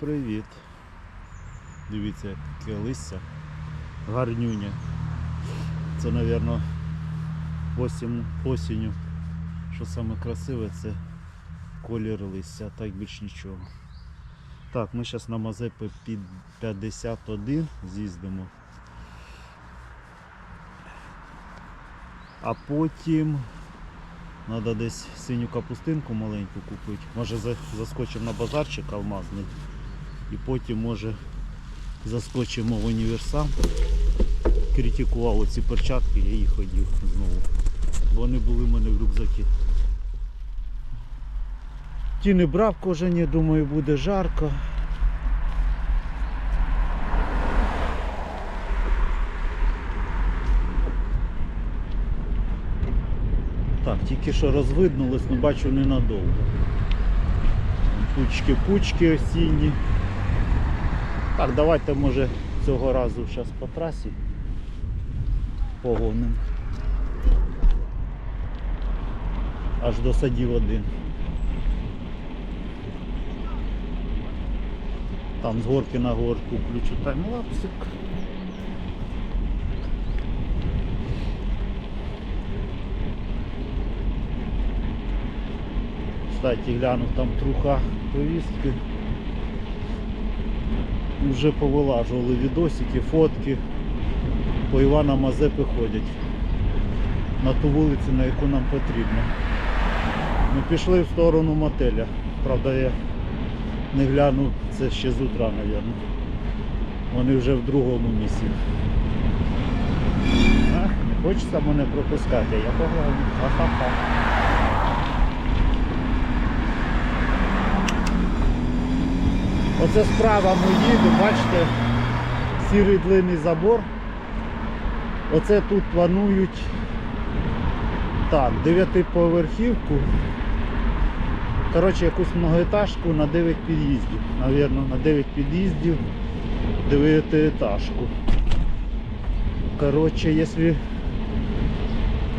Привіт. Дивіться, яке листя. Гарнюня. Це, мабуть, осінь, осінню. Що саме красиве, це колір листя, так більш нічого. Так, ми зараз на Мазепи під 51 з'їздимо. А потім треба десь синю капустинку маленьку купити. Може заскочимо на базарчик алмазний. І потім може заскочимо в універсам. Критикував оці перчатки, я їх ходив знову. Вони були в мене в рюкзакі. Ті не брав кожені, думаю, буде жарко. Тільки що розвиднулось, але бачу ненадовго. Пучки-пучки осінні. Так, давайте може цього разу зараз по трасі погонимо. Аж до садів один. Там з горки на горку включу таймлапсик. Кстати, глянув там труха повістки. Вже повилажували відосики, фотки. По Івана Мазепи ходять. На ту вулицю, на яку нам потрібно. Ми пішли в сторону мотеля. Правда, я не глянув, це ще з утра, мабуть. Вони вже в другому місці. Ах, не хочеться мене пропускати, я погладю. Ха-ха-ха. Оце справа ми їдемо, бачите, сірий длинний забор. Оце тут планують так, дев'ятиповерхівку. Коротше, якусь многоетажку на 9 під'їздів. Навірно, на 9 під'їздів дев'ятиетажку. Коротше, якщо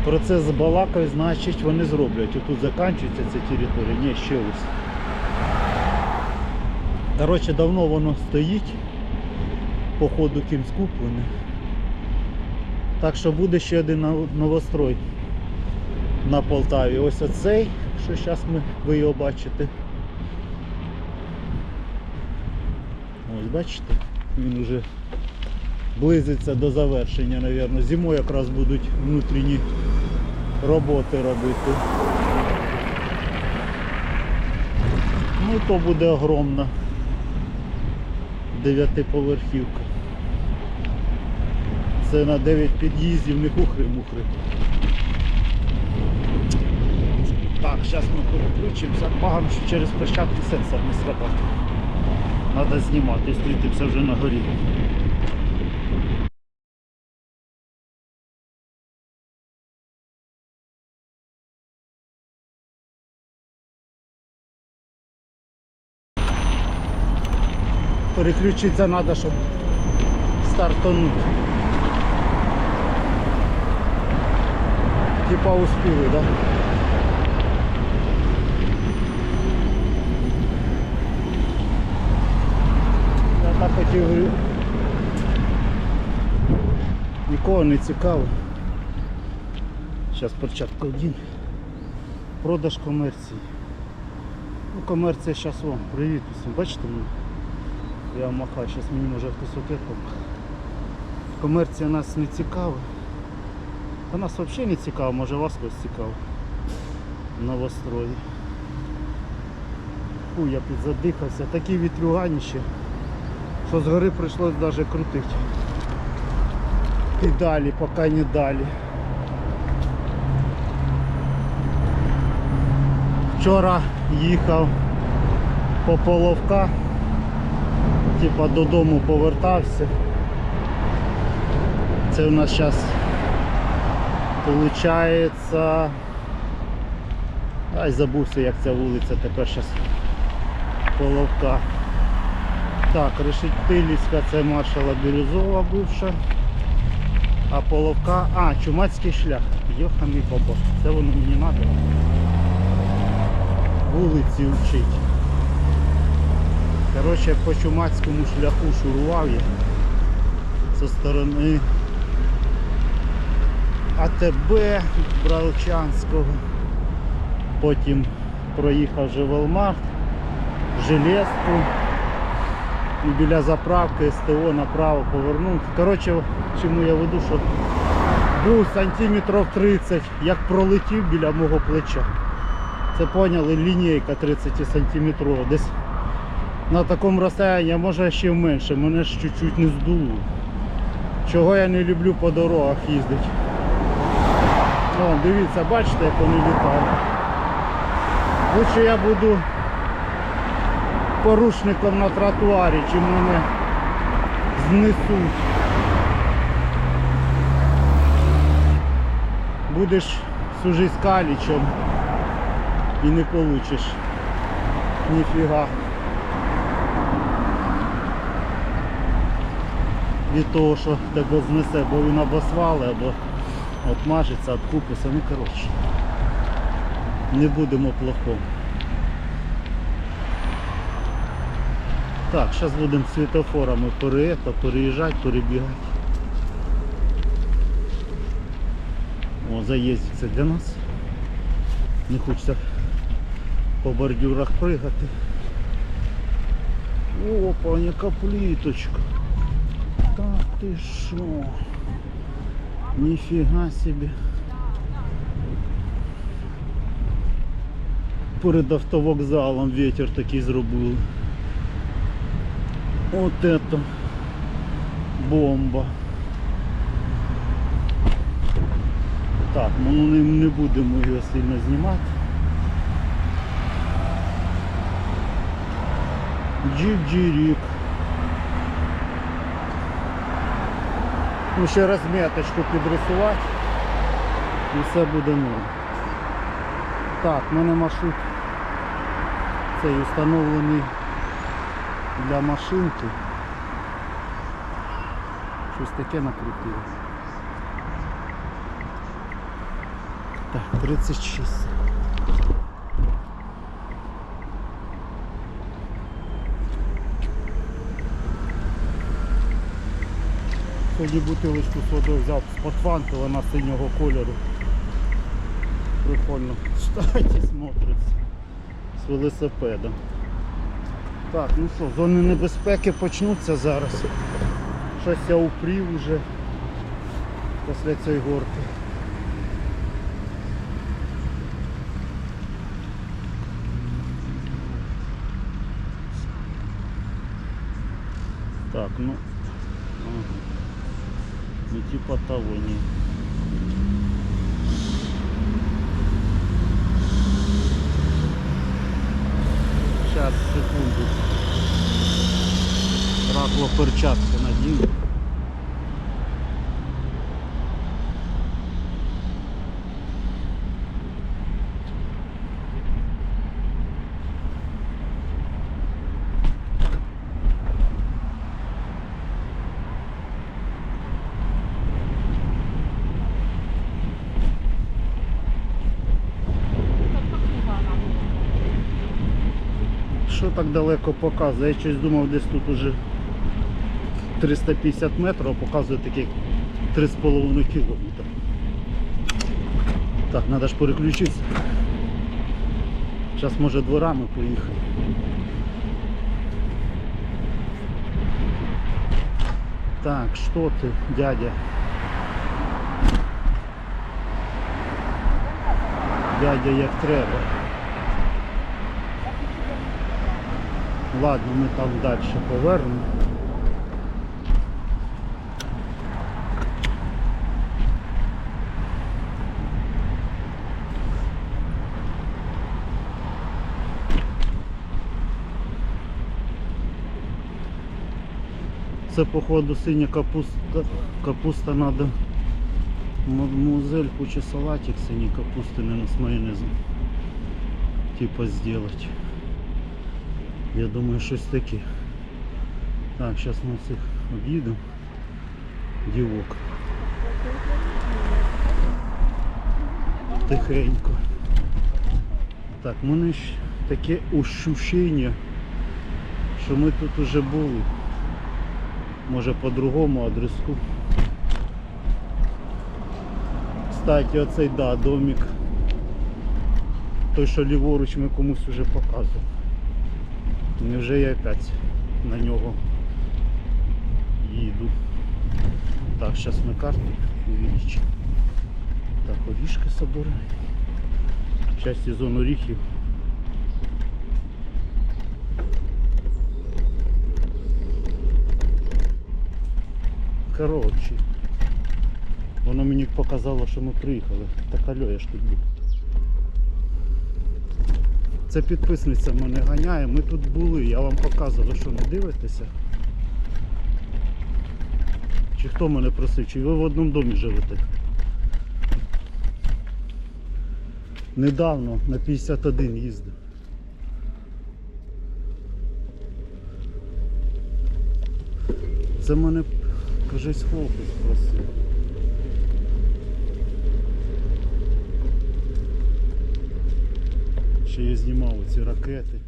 процес збалакає, значить вони зроблять. Отут закінчується ця територія. Ні, ще ось. Коротше, давно воно стоїть, по ходу кимсь куплене. Так що буде ще один новострой на Полтаві. Ось оцей, що зараз ми, ви його бачите. Ось бачите, він вже близиться до завершення, мабуть. Зимою якраз будуть внутрішні роботи робити. Ну то буде огромна дев'ятиповерхівка. Це на 9 під'їздів, не хухри-мухри. Так, зараз ми переключимося. Погано, що через площадки сенсор не срабатує. Треба знімати, зустрітимося вже на горі. Переключитися треба, щоб стартанути. Типа успіли, да? Я так хотів. Нікого не цікаво. Зараз перчатку один. Продаж комерції. Ну, комерція зараз вам. Привіт усім. Бачите мене? Я махаю, зараз мені може хтось помахає. Комерція нас не цікава. Та нас взагалі не цікаво, може вас хтось цікаво. Новострої. Фу, я підзадихався. Такі вітрюганіще, що з гори прийшлось навіть крутити. І далі, поки не далі. Вчора їхав по половка типа додому повертався. Це у нас зараз виходить. Ай, забувся як ця вулиця, тепер зараз Половка. Так, Решетилівська це маршала Бірюзова бивша. А Половка... А, Чумацький шлях. Йоханий баба. Це воно мені треба. Вулиці вчить. Коротше, по чумацькому шляху шурував я зі сторони АТБ Браучанського. Потім проїхав Живелмарт, Железку. І біля заправки СТО направо повернув. Коротше, чому я веду, що був сантиметрів 30, як пролетів біля мого плеча. Це поняли, лінійка 30 сантиметрова. Десь на такому розстоянні, може ще менше, мене ж чуть-чуть не здуло. Чого я не люблю по дорогах їздити. О, дивіться, бачите, як вони літають. Лучше я буду порушником на тротуарі, чим мене знесуть. Будеш служити калічем і не получиш ніфіга. Від того, що тебе знесе, бо він або свали, або отмажеться, откупиться. Ну коротше. Не будемо плохом. Так, зараз будемо світофорами пере, переїжджати, перебігати. О, заїздить це для нас. Не хочеться по бордюрах пригати. Опа, яка пліточка. Ти що? Ніфіга собі. Перед автовокзалом ветер такий зробили. От это бомба. Так, ну не, не будемо його сильно знімати. Джіп-джірік. Ну ще розміточку підрисувати і все буде норм. Так, в мене маршрут цей установлений для машинки. Щось таке накрутило. Так, 36. Сьогодні бутилочку з водою взяв з-под вона синього кольору. Прикольно. Кстати, смотриться з велосипедом. Так, ну що, зони небезпеки почнуться зараз. Щось я упрів уже після цієї горки. Так, ну. Ну типа того не. Сейчас, секунду. Ракло перчатку надію. Що так далеко показує? Я щось думав десь тут уже 350 метрів, а показує таких 3,5 кілометра. Так, треба ж переключитися. Зараз може дворами поїхати. Так, що ти, дядя? Дядя як треба. Ладно, ми там далі повернемо. Це походу синя капуста. Капуста надо. Мадмуазель хоче салатик синій капусти, не з майонезом. Типа сделать. Я думаю, щось таке. Так, зараз ми всіх об'їдемо. Дівок. Тихенько. Так, в мене ж таке ощущення, що ми тут уже були. Може по другому адреску. Кстати, оцей да, домик. Той, що ліворуч ми комусь вже показували. Невже я опять на нього їду. Так, зараз ми карту увеличимо. Так, орішки собираємо. Зараз сезон оріхів. Коротше. Воно мені показало, що ми приїхали. Так алло, я ж тут був. Це підписниця мене ганяє. Ми тут були, я вам показував, що не дивитеся. Чи хто мене просив, чи ви в одному домі живете? Недавно на 51 їздив. Це мене кажись хлопець просив. Ще я знімав ці ракети.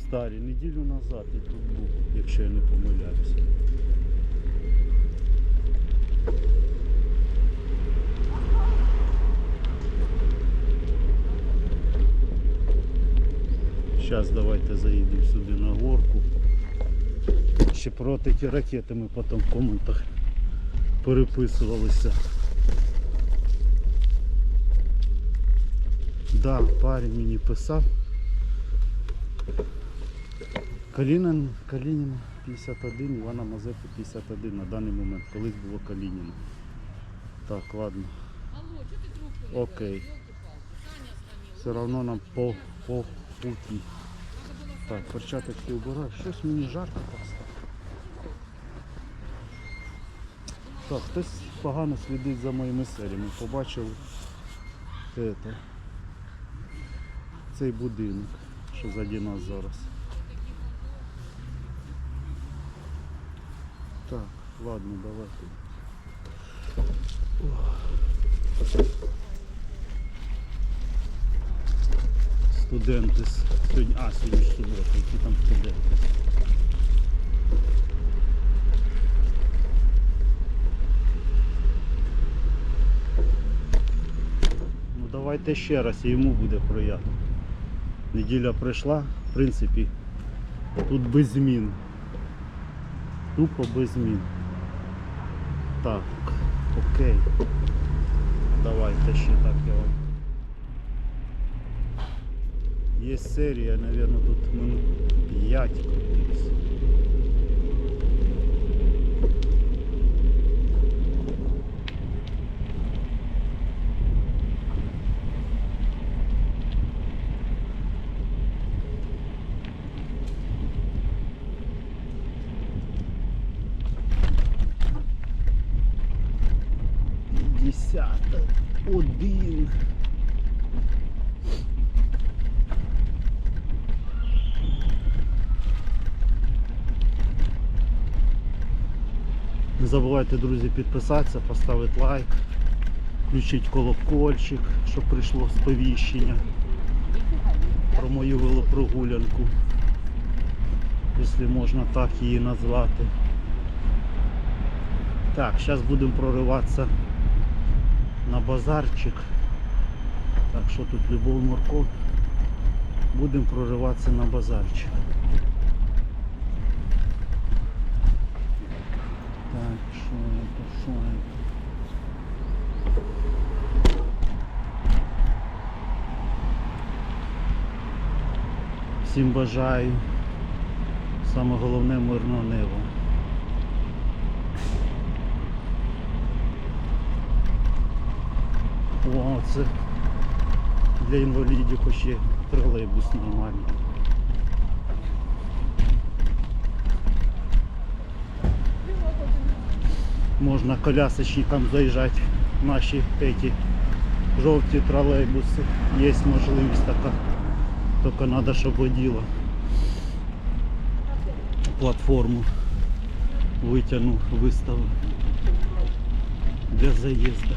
Старі, неділю назад я тут був, якщо я не помиляюся. Зараз давайте заїдемо сюди на горку. Ще про ті ракети ми потім в коментах переписувалися. Да, парень мені писав. Калінин, Калінін 51, Івана Мазепи 51 на даний момент. Колись було Калініна. Так, ладно. Алло, что ты трубку не Окей. берешь? Ёлки-палки. Саня звонил. Все равно нам по, по путі. Надо было Так, перчаточки убираю. Щось мені жарко так стало. Так, хтось погано слідить за моїми серіями. Побачив это, цей будинок, що заді нас зараз. Так, ладно, давайте. Студенти сьогодні. А, сьогодні ж субота, які там студенти. Ну давайте ще раз, і йому буде приємно. Неділя пройшла, в принципі, тут без змін. Тупо без змін. Так, окей. Давайте ще так я вам. Є серія, наверное, тут минут 5 крутись. Десята. Один. Не забувайте, друзі, підписатися, поставити лайк, включити колокольчик, щоб прийшло сповіщення про мою велопрогулянку, якщо можна так її назвати. Так, зараз будемо прориватися на базарчик. Так, що тут любов морков. Будемо прориватися на базарчик. Так, це? Всім бажаю. Саме головне мирного неба. О, це для інвалідів хоч є тролейбус нормальний. Можна колясочникам заїжджати в наші эти жовті тролейбуси. Є можливість така. Тільки треба, щоб водила платформу витягнув, виставив для заїзду.